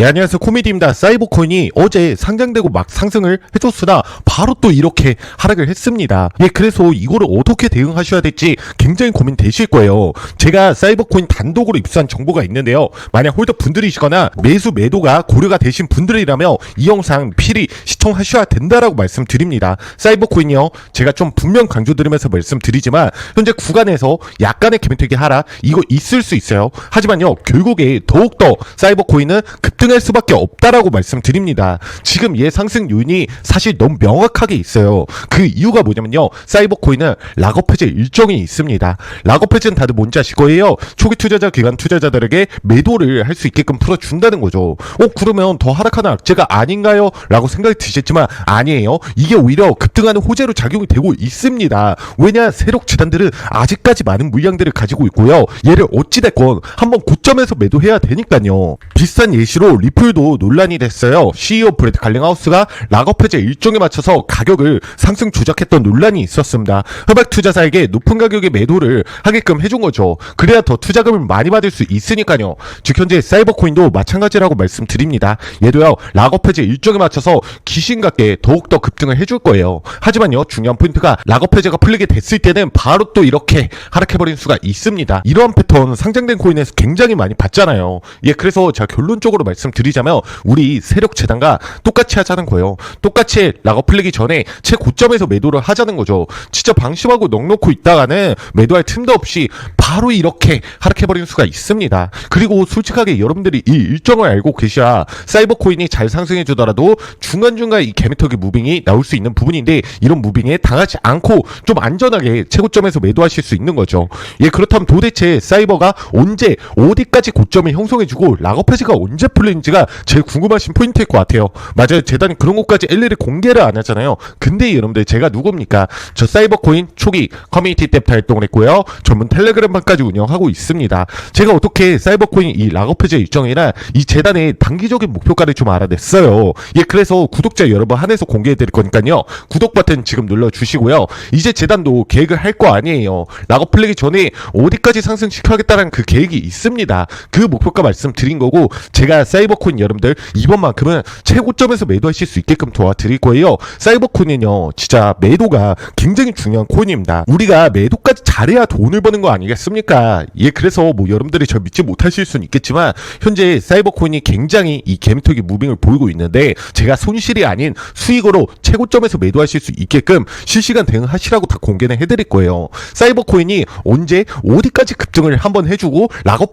예, 안녕하세요. 코미디입니다. 사이버코인이 어제 상장되고 막 상승을 해줬으나 바로 또 이렇게 하락을 했습니다. 예, 그래서 이거를 어떻게 대응하셔야 될지 굉장히 고민되실 거예요. 제가 사이버코인 단독으로 입수한 정보가 있는데요. 만약 홀더 분들이시거나 매수 매도가 고려가 되신 분들이라면 이 영상 필히 시청하셔야 된다라고 말씀드립니다. 사이버코인이요. 제가 좀 분명 강조드리면서 말씀드리지만 현재 구간에서 약간의 개미되기 하락 이거 있을 수 있어요. 하지만요. 결국에 더욱더 사이버코인은 급등 할 수밖에 없다라고 말씀드립니다. 지금 얘 상승 요인이 사실 너무 명확하게 있어요. 그 이유가 뭐냐면요. 사이버 코인은 락업 해제 일정이 있습니다. 락업 해제는 다들 뭔지 아실 거예요. 초기 투자자 기관 투자자들에게 매도를 할 수 있게끔 풀어준다는 거죠. 어 그러면 더 하락하는 악재가 아닌가요? 라고 생각이 드셨지만 아니에요. 이게 오히려 급등하는 호재로 작용이 되고 있습니다. 왜냐 세력 재단들은 아직까지 많은 물량들을 가지고 있고요. 얘를 어찌됐건 한번 고점에서 매도해야 되니까요. 비슷한 예시로 리플도 논란이 됐어요. CEO 브래드 갈링하우스가 락업 해제 일정에 맞춰서 가격을 상승 조작했던 논란이 있었습니다. 흑백 투자사에게 높은 가격의 매도를 하게끔 해준 거죠. 그래야 더 투자금을 많이 받을 수 있으니까요. 즉 현재 사이버 코인도 마찬가지라고 말씀드립니다. 얘도요 락업 해제 일정에 맞춰서 귀신 같게 더욱더 급등을 해줄 거예요. 하지만요 중요한 포인트가 락업 해제가 풀리게 됐을 때는 바로 또 이렇게 하락해버린 수가 있습니다. 이러한 패턴 상장된 코인에서 굉장히 많이 봤잖아요. 예 그래서 제가 결론적으로 말씀 드리자면 우리 세력 재단과 똑같이 하자는 거예요. 똑같이 락업 풀리기 전에 최고점에서 매도를 하자는 거죠. 진짜 방심하고 넉놓고 있다가는 매도할 틈도 없이 바로 이렇게 하락해버리는 수가 있습니다. 그리고 솔직하게 여러분들이 이 일정을 알고 계셔야 사이버 코인이 잘 상승해주더라도 중간중간 이 개미터기 무빙이 나올 수 있는 부분인데 이런 무빙에 당하지 않고 좀 안전하게 최고점에서 매도하실 수 있는 거죠. 예, 그렇다면 도대체 사이버가 언제 어디까지 고점을 형성해주고 락업 해지가 언제 풀리는 지가 제일 궁금하신 포인트일 것 같아요. 맞아요. 재단이 그런 것까지 일일이 공개를 안 하잖아요. 근데 여러분들 제가 누굽니까? 저 사이버 코인 초기 커뮤니티 때부터 활동을 했고요. 전문 텔레그램방까지 운영하고 있습니다. 제가 어떻게 사이버 코인 이 락업 해제 일정이나 이 재단의 단기적인 목표가를 좀 알아냈어요. 예, 그래서 구독자 여러분 한해서 공개해 드릴 거니까요. 구독 버튼 지금 눌러 주시고요. 이제 재단도 계획을 할 거 아니에요. 락업 풀리기 전에 어디까지 상승시켜야겠다는 그 계획이 있습니다. 그 목표가 말씀드린 거고 제가 사이버 코인 여러분들 이번만큼은 최고점에서 매도하실 수 있게끔 도와드릴 거예요. 사이버코인은요, 진짜 매도가 굉장히 중요한 코인입니다. 우리가 매도까지 잘해야 돈을 버는 거 아니겠습니까? 예, 그래서 뭐 여러분들이 저 믿지 못하실 수는 있겠지만 현재 사이버코인이 굉장히 이 개미터기 무빙을 보이고 있는데 제가 손실이 아닌 수익으로 최고점에서 매도하실 수 있게끔 실시간 대응하시라고 다 공개는 해드릴 거예요. 사이버코인이 언제 어디까지 급등을 한번 해주고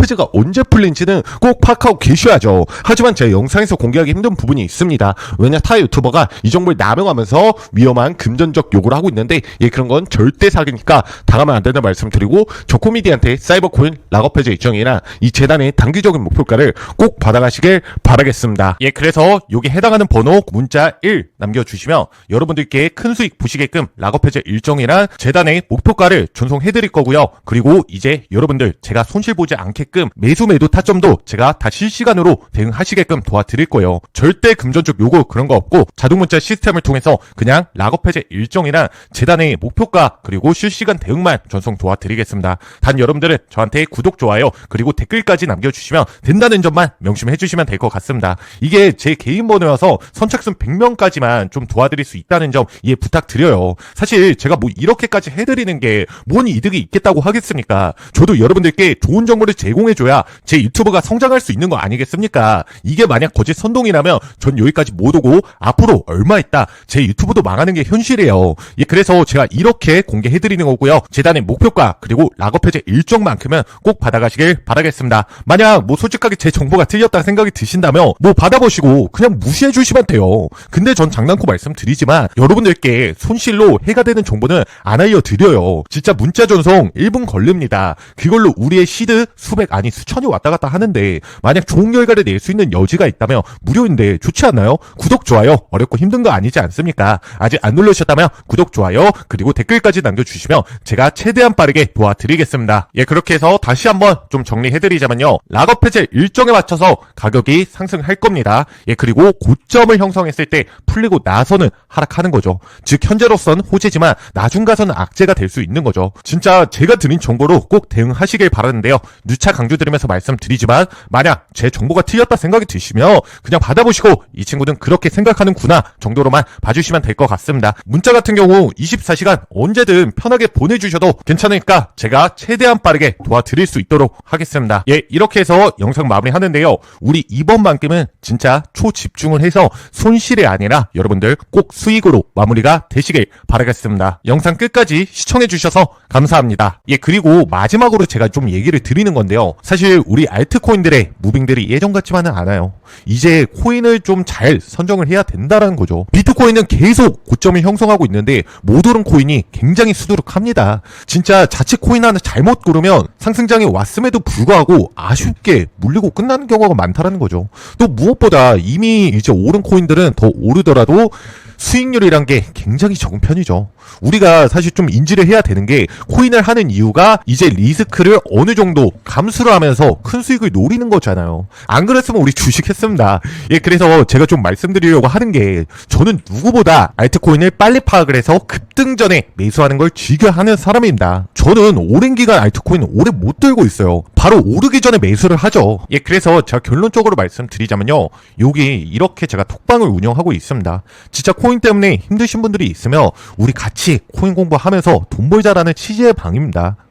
해제가 언제 풀린지는 꼭 파악하고 계셔야죠. 하지만 제 영상에서 공개하기 힘든 부분이 있습니다. 왜냐 타 유튜버가 이 정보를 남용하면서 위험한 금전적 요구를 하고 있는데 예 그런 건 절대 사기니까 당하면 안 된다 말씀드리고 저 코미디한테 사이버 코인 락업 해제 일정이나 이 재단의 단기적인 목표가를 꼭 받아가시길 바라겠습니다. 예 그래서 여기 해당하는 번호 문자 1 남겨주시면 여러분들께 큰 수익 보시게끔 락업 해제 일정이나 재단의 목표가를 전송해드릴 거고요. 그리고 이제 여러분들 제가 손실 보지 않게끔 매수 매도 타점도 제가 다 실시간으로 대응 하시게끔 도와드릴 거예요. 절대 금전적 요구 그런 거 없고 자동 문자 시스템을 통해서 그냥 락업 해제 일정이나 재단의 목표가 그리고 실시간 대응만 전송 도와드리겠습니다. 단 여러분들은 저한테 구독 좋아요 그리고 댓글까지 남겨주시면 된다는 점만 명심해 주시면 될 것 같습니다. 이게 제 개인 번호여서 선착순 100명까지만 좀 도와드릴 수 있다는 점 이해 부탁드려요. 사실 제가 뭐 이렇게까지 해드리는 게 뭔 이득이 있겠다고 하겠습니까? 저도 여러분들께 좋은 정보를 제공해줘야 제 유튜브가 성장할 수 있는 거 아니겠습니까? 이게 만약 거짓 선동이라면 전 여기까지 못 오고 앞으로 얼마 있다 제 유튜브도 망하는 게 현실이에요. 예, 그래서 제가 이렇게 공개해드리는 거고요. 재단의 목표가 그리고 락업 해제 일정만큼은 꼭 받아가시길 바라겠습니다. 만약 뭐 솔직하게 제 정보가 틀렸다 생각이 드신다면 뭐 받아보시고 그냥 무시해 주시면 돼요. 근데 전 장난코 말씀드리지만 여러분들께 손실로 해가 되는 정보는 안 알려드려요. 진짜 문자 전송 1분 걸립니다. 그걸로 우리의 시드 수백 아니 수천이 왔다 갔다 하는데 만약 좋은 결과를 낼수 있는 여지가 있다면 무료인데 좋지 않나요? 구독 좋아요 어렵고 힘든 거 아니지 않습니까? 아직 안 누르셨다면 구독 좋아요 그리고 댓글까지 남겨주시면 제가 최대한 빠르게 도와드리겠습니다. 예 그렇게 해서 다시 한번 좀 정리해드리자면요 락업 해제 일정에 맞춰서 가격이 상승할 겁니다. 예 그리고 고점을 형성했을 때 풀리고 나서는 하락하는 거죠. 즉 현재로선 호재지만 나중 가서는 악재가 될 수 있는 거죠. 진짜 제가 드린 정보로 꼭 대응하시길 바라는데요. 누차 강조드리면서 말씀드리지만 만약 제 정보가 틀렸다 괜찮겠다 생각이 드시면 그냥 받아보시고 이 친구는 그렇게 생각하는구나 정도로만 봐주시면 될 것 같습니다. 문자 같은 경우 24시간 언제든 편하게 보내주셔도 괜찮으니까 제가 최대한 빠르게 도와드릴 수 있도록 하겠습니다. 예, 이렇게 해서 영상 마무리하는데요. 우리 이번만큼은 진짜 초집중을 해서 손실이 아니라 여러분들 꼭 수익으로 마무리가 되시길 바라겠습니다. 영상 끝까지 시청해주셔서 감사합니다. 예, 그리고 마지막으로 제가 좀 얘기를 드리는 건데요. 사실 우리 알트코인들의 무빙들이 예전 같지만 은 않아요. 이제 코인을 좀 잘 선정을 해야 된다라는 거죠. 비트코인은 계속 고점을 형성하고 있는데 못 오른 코인이 굉장히 수두룩합니다. 진짜 자칫 코인 하나 잘못 고르면 상승장이 왔음에도 불구하고 아쉽게 물리고 끝나는 경우가 많다라는 거죠. 또 무엇보다 이미 이제 오른 코인들은 더 오르더라도 수익률이란 게 굉장히 적은 편이죠. 우리가 사실 좀 인지를 해야 되는 게 코인을 하는 이유가 이제 리스크를 어느 정도 감수를 하면서 큰 수익을 노리는 거잖아요. 안 그랬으면 우리 주식 했습니다. 예, 그래서 제가 좀 말씀드리려고 하는 게 저는 누구보다 알트코인을 빨리 파악을 해서 급등 전에 매수하는 걸 즐겨 하는 사람입니다. 저는 오랜 기간 알트코인 오래 못 들고 있어요. 바로 오르기 전에 매수를 하죠. 예, 그래서 제가 결론적으로 말씀드리자면요. 여기 이렇게 제가 톡방을 운영하고 있습니다. 진짜 코인 때문에 힘드신 분들이 있으면 우리 같이 코인 공부하면서 돈 벌자라는 취지의 방입니다.